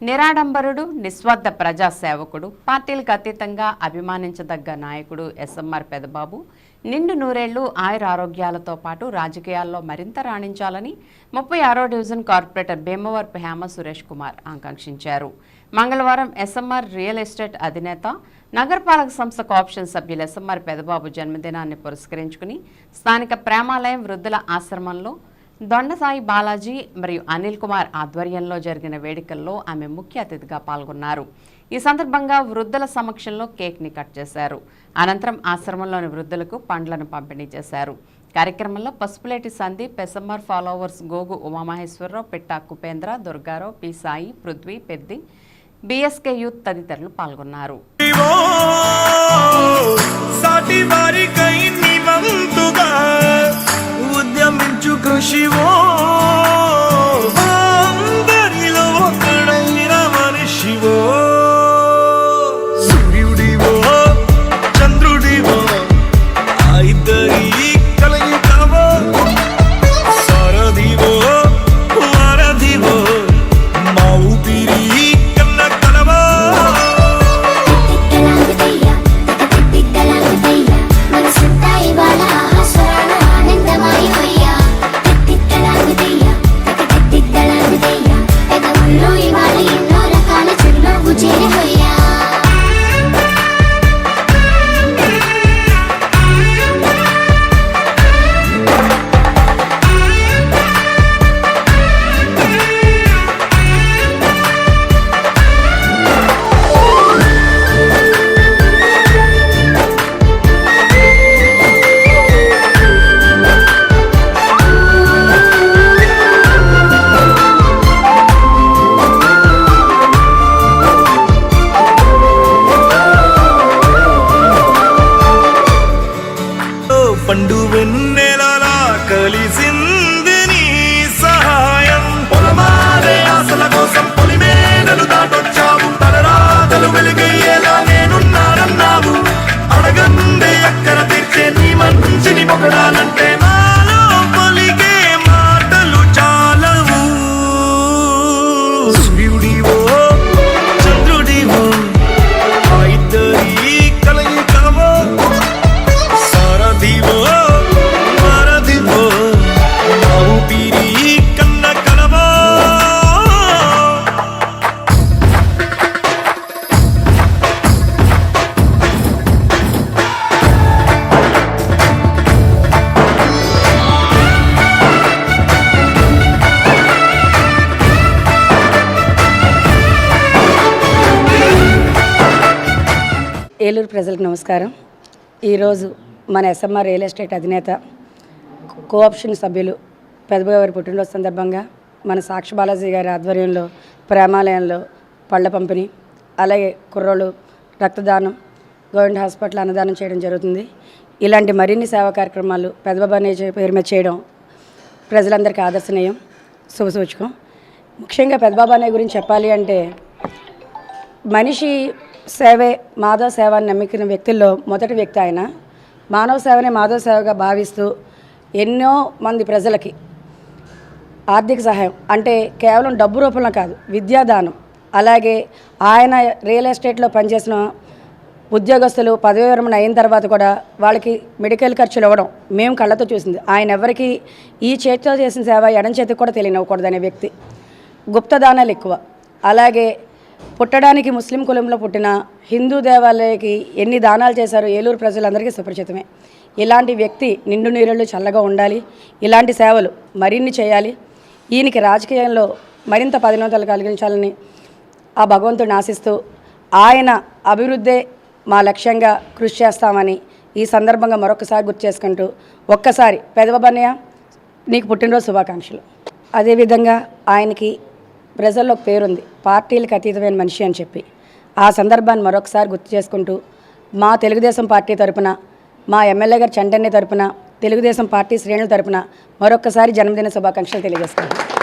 నిరాడంబరుడు నిస్వార్థ ప్రజాసేవకుడు పార్టీలకు అతీతంగా అభిమానించదగ్గ నాయకుడు ఎస్ఎంఆర్ పెదబాబు. నిండు నూరేళ్ళు ఆయుర ఆరోగ్యాలతో పాటు రాజకీయాల్లో మరింత రాణించాలని ముప్పై ఆరో డివిజన్ కార్పొరేటర్ భీమవరపు హేమ సురేష్ కుమార్ ఆకాంక్షించారు. మంగళవారం ఎస్ఎంఆర్ రియల్ ఎస్టేట్ అధినేత నగరపాలక సంస్థ ఆప్షన్ సభ్యులు ఎస్ఎంఆర్ పెదబాబు జన్మదినాన్ని పురస్కరించుకుని స్థానిక ప్రేమాలయం వృద్ధుల ఆశ్రమంలో దొండసాయి బాలాజీ మరియు అనిల్ కుమార్ ఆధ్వర్యంలో జరిగిన వేడుకల్లో ఆమె ముఖ్య అతిథిగా పాల్గొన్నారు. ఈ సందర్భంగా వృద్ధుల సమక్షంలో కేక్ని కట్ చేశారు. అనంతరం ఆశ్రమంలోని వృద్ధులకు పండ్లను పంపిణీ చేశారు. కార్యక్రమంలో Pasupuleti Sandeep పెసమ్మర్ followers Gogu Umamaheswararao Pitta Kupendra Durgarao P Sai Prithvi Peddi BSK youth తదితరులు పాల్గొన్నారు. ఏలూరు ప్రజలకు నమస్కారం. ఈరోజు మన ఎస్ఎంఆర్ రియల్ ఎస్టేట్ అధినేత కోఆప్షన్ సభ్యులు పెదబావారి పుట్టినరోజు సందర్భంగా మన సాక్షి బాలాజీ గారి ఆధ్వర్యంలో ప్రేమాలయంలో పళ్ళ పంపిణీ అలాగే కుర్రోళ్ళు రక్తదానం గవర్నమెంట్ హాస్పిటల్ అన్నదానం చేయడం జరుగుతుంది. ఇలాంటి మరిన్ని సేవా కార్యక్రమాలు పెదబాబు అనే పేరు మీద చేయడం ప్రజలందరికీ ఆదర్శనీయం. శుభసూచకం ముఖ్యంగా పెదబాబు అనే గురించి చెప్పాలి అంటే మనిషి సేవే మాధవ సేవ అని నమ్మికిన వ్యక్తుల్లో మొదటి వ్యక్తి ఆయన. మానవ సేవనే మాధవ సేవగా భావిస్తూ ఎన్నో మంది ప్రజలకి ఆర్థిక సహాయం అంటే కేవలం డబ్బు రూపంలో కాదు విద్యాదానం. అలాగే ఆయన రియల్ ఎస్టేట్లో పనిచేసిన ఉద్యోగస్తులు పదవి విరమణ అయిన తర్వాత కూడా వాళ్ళకి మెడికల్ ఖర్చులు ఇవ్వడం మేము కళ్ళతో చూసింది. ఆయన ఎవరికి ఈ చేతితో చేసిన సేవ ఎడం చేతికి కూడా తెలియనివ్వకూడదు అనే వ్యక్తి. గుప్తదానాలు ఎక్కువ. అలాగే పుట్టడానికి ముస్లిం కులంలో పుట్టిన హిందూ దేవాలయకి ఎన్ని దానాలు చేశారో ఏలూరు ప్రజలందరికీ సుపరిచితమే. ఇలాంటి వ్యక్తి నిండు నీరుళ్ళు చల్లగా ఉండాలి. ఇలాంటి సేవలు మరిన్ని చేయాలి. ఈయనకి రాజకీయంలో మరింత పదినోతలు కలిగించాలని ఆ భగవంతుడిని ఆశిస్తూ ఆయన అభివృద్ధే మా లక్ష్యంగా కృషి చేస్తామని ఈ సందర్భంగా మరొకసారి గుర్తు చేసుకుంటూ ఒక్కసారి పెదవబన్నయ్య నీకు పుట్టినరోజు శుభాకాంక్షలు. అదేవిధంగా ఆయనకి ప్రజల్లో ఒక పేరుంది. పార్టీలకు అతీతమైన మనిషి అని చెప్పి. ఆ సందర్భాన్ని మరొకసారి గుర్తు చేసుకుంటూ మా తెలుగుదేశం పార్టీ తరపున మా ఎమ్మెల్యే గారు చండన్ని తరపున తెలుగుదేశం పార్టీ శ్రేణుల తరపున మరొకసారి జన్మదిన శుభాకాంక్షలు తెలియజేస్తాను